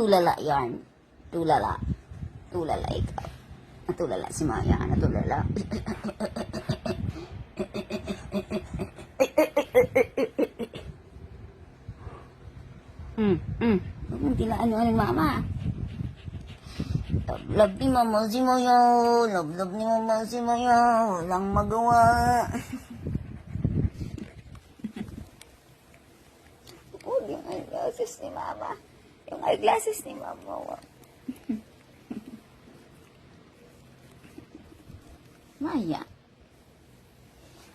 tulala yan. Tulala. Tulala ikaw. Natulala si Maya. Natulala. Hmm, hmm. Huwag mong tilaan yung mama. Love, love ni mama si Maya. Love, love ni mama si Maya. Walang magawa. Oh, yung eyeglasses ni mama. Yung eyeglasses ni mama. Wow. Maya.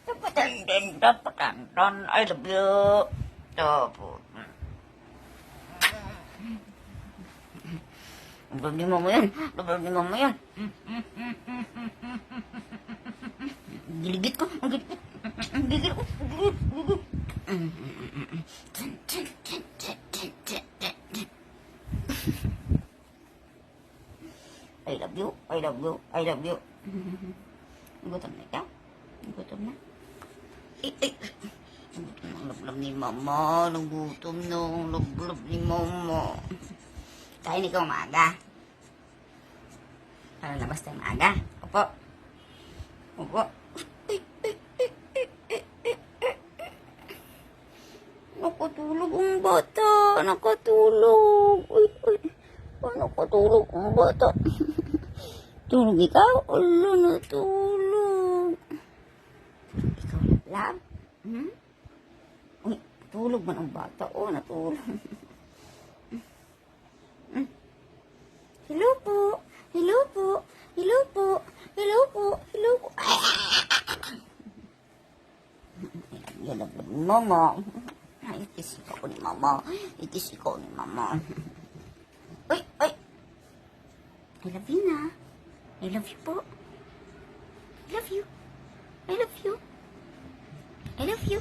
Tapatan, tapatan, I love you. Tapos. Love ni mama yan. Love ni mama yan. Giligit ko. Ang giligit. Ang gigil ko. Gigil. Gigil. I love you. I love you. I love you. Gutom na ikaw? Gutom na? Ay, ay. Gutom na. Love ni mama. Nagutom na. Love, love ni mama. Kain ikaw maaga. Para labas tayo maaga. Opo. Opo. Nakatulog ang bata. Nakatulog. Uy, uy. Nakatulog ang bata. Tulog ikaw? Ulo, natulog. Ikaw lablab? Hmm? Uy, tulog man ang bata. Oh, natulog. Hmm. Hello po. Hello po. Hello po. Hello po. Hello po. Yan ang ni mama. Itis ikaw ni mama. Itis ikaw ni mama. Uy, uy. I love you na. I love you po. I love you. I love you. I love you.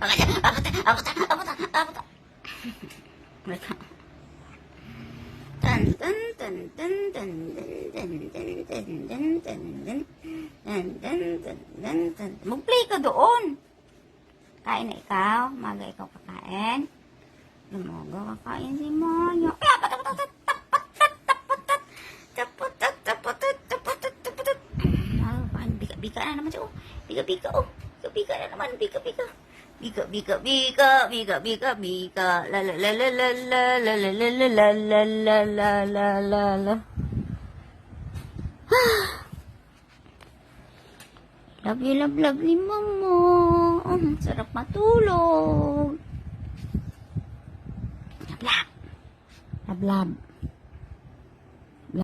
Abata, abata, abata, abata, abata. Wait. Tan tan tan tan tan tan tan tan tan tan tan tan tan tan tan tan tan Mag-play ka doon. Kain na ikaw. Maga ikaw kakain. Lumaga kakain si Maya. Ay, bika-bika na naman siya. oh. Bika-bika, oh. Bika-bika na naman, bika-bika. Bika, bika, bika, bika, bika, bika. La, la, la, la, la, la, la, la, la, la, la, la, la, la, la, la. Love you, love, love ni Mama. Ang sarap matulog. Lablab. Lablab.